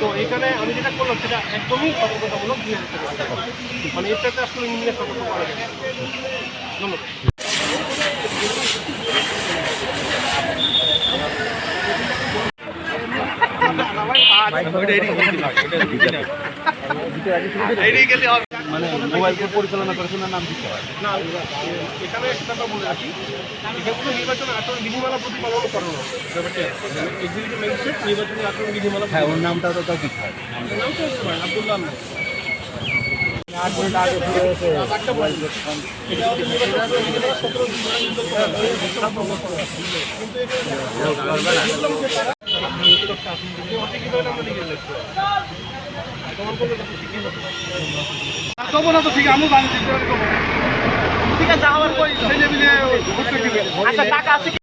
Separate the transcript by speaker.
Speaker 1: তো এখানে আমি যেটা করলাম সেটা একদমই মানে ইঞ্জিনের সতর্ক করা যায়। ধন্যবাদ
Speaker 2: মানে মোবাইল ফোন পরিচালনা করে শোনার নাম দিতে হয়।
Speaker 1: না এখানে একটা কথা বলে রাখি। এখানে নির্বাচন আচরণ বিধিমালা প্রতিপালন করানো এক্সিকিউটিভ ম্যাজিস্ট্রেট নির্বাচনী আচরণ বিধিমালা
Speaker 2: হ্যাঁ ওর নামটা তো তাও দিতে হয়।
Speaker 1: নাম তো আব্দুল্লাহ আহমেদ।
Speaker 3: দেবো না তো ঠিক আমি বাংলাদেশ ঠিক আছে আমার আচ্ছা টাকা আছে